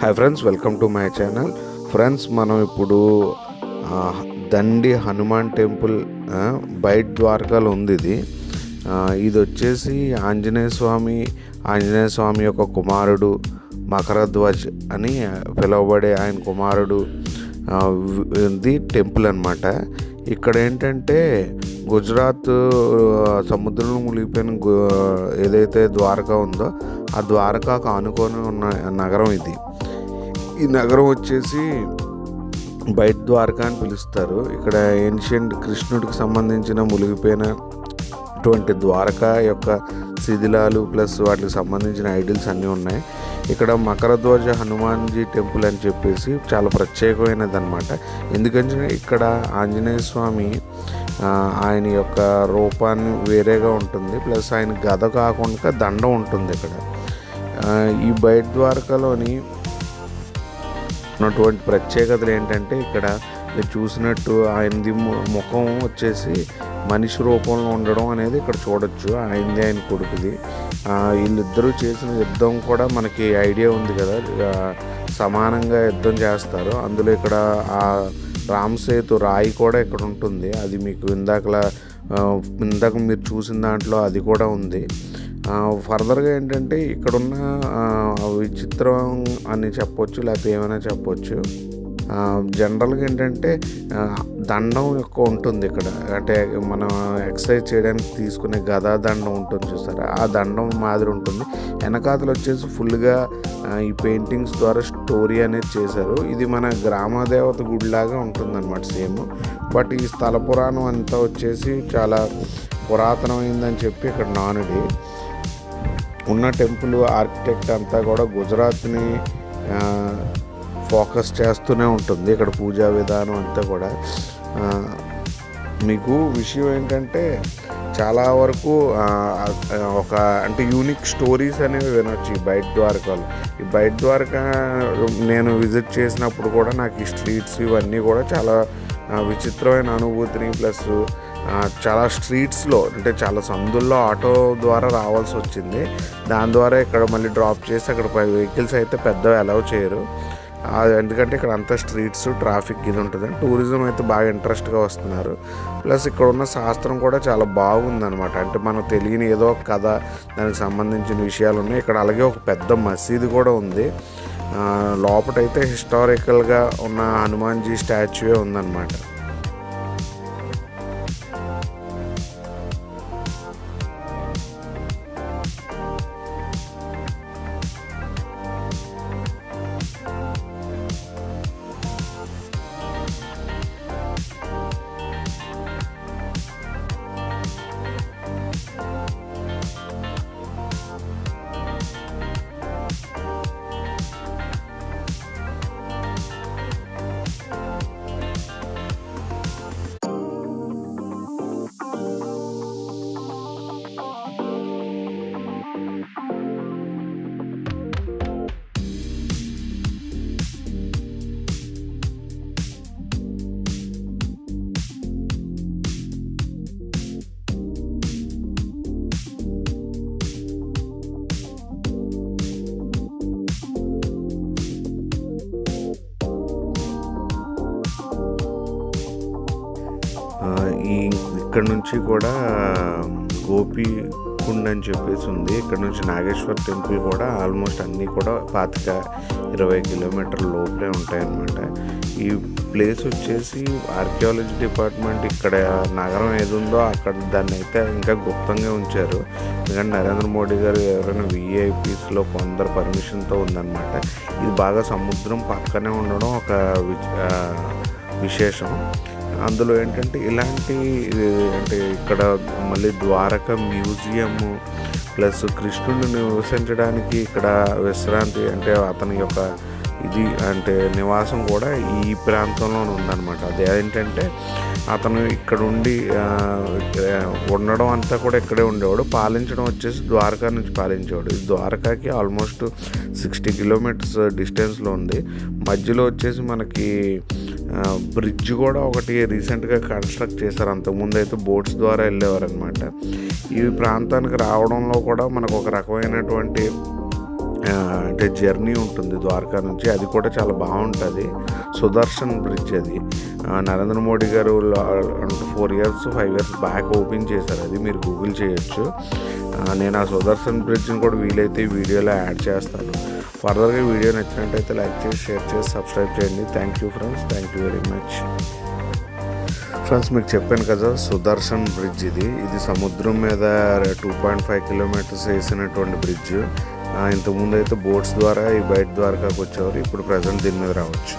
Hi friends welcome to my channel friends మనం ఇప్పుడు దండి Hanuman temple బయట ద్వారకాలో ఉంది ఇది. ఇది వచ్చేసి ఆంజనేయ స్వామి ఆంజనేయ స్వామి యొక్క కుమారుడు మకరధ్వజ్ అని పిలువబడే ఆయన కుమారుడు ఆ, ఇది టెంపుల్ అనమాట ఇక్కడ ఏంటంటే గుజరాత్ సముద్రంలో మునిగిపోయిన ఏదైతే ద్వారకా ఉందో ఆ ద్వారకాకు ఆనుకొని ఉన్న నగరం ఇది. ఈ నగరం వచ్చేసి బయట ద్వారకా అని పిలుస్తారు. ఇక్కడ ఏన్షియంట్ కృష్ణుడికి సంబంధించిన మునిగిపోయిన అటువంటి ద్వారకా యొక్క శిథిలాలు ప్లస్ వాటికి సంబంధించిన ఐడిల్స్ అన్నీ ఉన్నాయి. ఇక్కడ మకరధ్వజ హనుమాన్జీ టెంపుల్ అని చెప్పేసి చాలా ప్రత్యేకమైనది అనమాట ఎందుకంటే ఇక్కడ ఆంజనేయ స్వామి ఆయన యొక్క రూపాన్ని వేరేగా ఉంటుంది. ప్లస్ ఆయన గద కాకుండా దండం ఉంటుంది ఇక్కడ. ఈ బయట ద్వారకాలోని ఉన్నటువంటి ప్రత్యేకతలు ఏంటంటే ఇక్కడ మీరు చూసినట్టు ఆయనది ముఖం వచ్చేసి మనిషి రూపంలో ఉండడం అనేది ఇక్కడ చూడొచ్చు. ఆయనది ఆయన కొడుకుది. వీళ్ళిద్దరూ చేసిన యుద్ధం కూడా మనకి ఐడియా ఉంది కదా. సమానంగా యుద్ధం చేస్తారు. అందులో ఇక్కడ ఆ రామ్ సేతు రాయి కూడా ఇక్కడ ఉంటుంది. అది మీకు ఇందాకలా ఇందాక మీరు చూసిన దాంట్లో అది కూడా ఉంది. ఫర్దర్గా ఏంటంటే ఇక్కడున్న విచిత్రం అని చెప్పొచ్చు లేకపోతే ఏమైనా చెప్పొచ్చు. జనరల్గా ఏంటంటే దండం యొక్క ఉంటుంది ఇక్కడ. అంటే మనం ఎక్సర్సైజ్ చేయడానికి తీసుకునే గదా దండం ఉంటుంది చూసారా? ఆ దండం మాదిరి ఉంటుంది. వెనకాతలు వచ్చేసి ఫుల్గా ఈ పెయింటింగ్స్ ద్వారా స్టోరీ అనేది చేశారు. ఇది మన గ్రామదేవత గుడిలాగా ఉంటుంది అనమాట సేమ్. బట్ ఈ స్థల పురాణం అంతా వచ్చేసి చాలా పురాతనమైందని చెప్పి ఇక్కడ నానుడి. ఉన్న టెంపుల్ ఆర్కిటెక్ట్ అంతా కూడా గుజరాత్ని ఫోకస్ చేస్తూనే ఉంటుంది ఇక్కడ పూజా విధానం అంతా కూడా. మీకు విషయం ఏంటంటే చాలా వరకు ఒక అంటే యూనిక్ స్టోరీస్ అనేవి వినొచ్చు ఈ బయట ద్వారకాలు. ఈ బయట ద్వారకా నేను విజిట్ చేసినప్పుడు కూడా నాకు ఈ స్ట్రీట్స్ ఇవన్నీ కూడా చాలా విచిత్రమైన అనుభూతిని ప్లస్ చాలా స్ట్రీట్స్లో అంటే చాలా సందుల్లో ఆటో ద్వారా రావాల్సి వచ్చింది. దాని ద్వారా ఇక్కడ మళ్ళీ డ్రాప్ చేసి అక్కడ వెహికల్స్ అయితే పెద్దవి అలౌ చేయరు. ఎందుకంటే ఇక్కడ అంతా స్ట్రీట్స్ ట్రాఫిక్ ఇది ఉంటుంది. టూరిజం అయితే బాగా ఇంట్రెస్ట్గా వస్తున్నారు. ప్లస్ ఇక్కడ ఉన్న శాస్త్రం కూడా చాలా బాగుందనమాట అంటే మనకు తెలియని ఏదో ఒక కథ దానికి సంబంధించిన విషయాలు ఉన్నాయి. ఇక్కడ అలాగే ఒక పెద్ద మసీదు కూడా ఉంది. లోపట లోపటైతే హిస్టారికల్గా ఉన్న హనుమాన్జీ స్టాచ్యూయే ఉందన్నమాట. ఈ ఇక్కడ నుంచి కూడా గోపి కుండ్ అని చెప్పేసి ఉంది. ఇక్కడ నుంచి నాగేశ్వర్ టెంపుల్ కూడా ఆల్మోస్ట్ అన్నీ కూడా పాతిక ఇరవై కిలోమీటర్ల లోపలే ఉంటాయన్నమాట. ఈ ప్లేస్ వచ్చేసి ఆర్కియాలజీ డిపార్ట్మెంట్ ఇక్కడ నగరం ఏది ఉందో అక్కడ దాన్ని అయితే ఇంకా గుప్తంగా ఉంచారు. ఎందుకంటే నరేంద్ర మోడీ గారు ఎవరైనా విఐపీస్లో కొందరు పర్మిషన్తో ఉందన్నమాట. ఇది బాగా సముద్రం పక్కనే ఉండడం ఒక విశేషం. అందులో ఏంటంటే ఇలాంటి అంటే ఇక్కడ మళ్ళీ ద్వారక మ్యూజియం ప్లస్ కృష్ణుడిని నివసించడానికి ఇక్కడ విశ్రాంతి అంటే అతని యొక్క ఇది అంటే నివాసం కూడా ఈ ప్రాంతంలోనే ఉందన్నమాట. అదేంటంటే అతను ఇక్కడ ఉండి ఉండడం అంతా కూడా ఇక్కడే ఉండేవాడు. పాలించడం వచ్చేసి ద్వారకా నుంచి పాలించేవాడు. ఈ ద్వారకాకి ఆల్మోస్ట్ సిక్స్టీ కిలోమీటర్స్ డిస్టెన్స్లో ఉంది. మధ్యలో వచ్చేసి మనకి బ్రిడ్జ్ కూడా ఒకటి రీసెంట్గా కన్స్ట్రక్ట్ చేశారు. అంతకుముందు అయితే బోట్స్ ద్వారా వెళ్ళేవారు అనమాట ఈ ప్రాంతానికి రావడంలో కూడా మనకు ఒక రకమైనటువంటి అంటే జర్నీ ఉంటుంది ద్వారకా నుంచి. అది కూడా చాలా బాగుంటుంది. సుదర్శన్ బ్రిడ్జ్ అది. నరేంద్ర మోడీ గారు four years five years back open చేశారు. అది మీరు గూగుల్ చేయొచ్చు. నేను ఆ సుదర్శన్ బ్రిడ్జ్ని కూడా వీలైతే వీడియోలో యాడ్ చేస్తాను. ఫర్దర్గా వీడియో నచ్చినట్టయితే లైక్ చేసి షేర్ చేసి సబ్స్క్రైబ్ చేయండి. Thank you friends. Thank you very much. Friends మీకు చెప్పాను కదా సుదర్శన్ బ్రిడ్జ్ ఇది. ఇది సముద్రం మీద టూ పాయింట్ ఫైవ్ కిలోమీటర్స్ వేసినటువంటి బ్రిడ్జ్. ఇంతకుముందు అయితే బోట్స్ ద్వారా ఈ బయట ద్వారకాకు వచ్చేవారు ఇప్పుడు ప్రజెంట్ దీని మీద రావచ్చు.